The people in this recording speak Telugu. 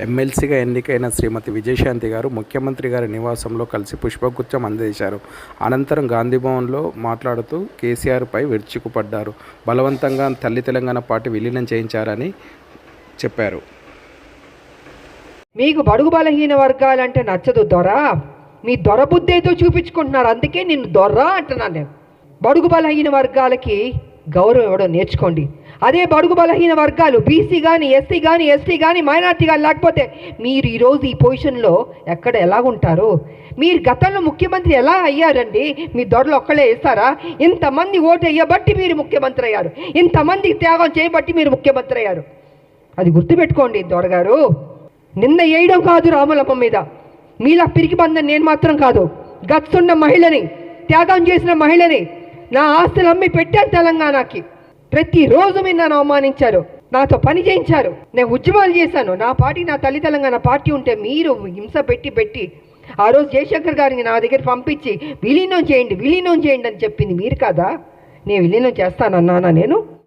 ఎమ్మెల్సీగా ఎన్నికైన శ్రీమతి విజయశాంతి గారు ముఖ్యమంత్రి గారి నివాసంలో కలిసి పుష్పగుచ్చం అందజేశారు. అనంతరం గాంధీభవన్లో మాట్లాడుతూ కేసీఆర్పై విరుచుకుపడ్డారు. బలవంతంగా తల్లి తెలంగాణ పార్టీ విలీనం చేయించారని చెప్పారు. మీకు బడుగు బలహీన వర్గాలంటే నచ్చదు దొర. మీ దొర బుద్ధేతో చూపించుకుంటున్నారు. అందుకే నిన్ను దొర అంటున్నాను నేను. బడుగు బలహీన వర్గాలకి గౌరవం ఇవ్వడం నేర్చుకోండి. అదే బడుగు బలహీన వర్గాలు బీసీ కానీ ఎస్సీ కానీ ఎస్టీ కానీ మైనార్టీ కానీ లేకపోతే మీరు ఈరోజు ఈ పొజిషన్లో ఎక్కడ ఎలా ఉంటారు? మీరు గతంలో ముఖ్యమంత్రి ఎలా అయ్యారండి? మీ దొరలు ఒక్కడే వేస్తారా? ఇంతమంది ఓటు వేయబట్టి మీరు ముఖ్యమంత్రి అయ్యారు. ఇంతమంది త్యాగం చేయబట్టి మీరు ముఖ్యమంత్రి అయ్యారు. అది గుర్తుపెట్టుకోండి దొరగారు నిన్న వేయడం కాదు రాములమ్మ మీద. మీలా పిరికి బంధం నేను మాత్రం కాదు. గచ్చున్న మహిళని త్యాగం చేసిన మహిళని నా ఆస్తులు అమ్మి పెట్టాను తెలంగాణకి. ప్రతిరోజు మీరు నన్ను అవమానించారు. నాతో పని చేయించారు. నేను ఉద్యమాలు చేశాను. నా పార్టీ నా తల్లి తెలంగాణ పార్టీ ఉంటే మీరు హింస పెట్టి పెట్టి ఆ రోజు జయశంకర్ గారిని నా దగ్గర పంపించి విలీనం చేయండి విలీనం చేయండి అని చెప్పింది మీరు కాదా? నేను విలీనం చేస్తానన్నానా నేను?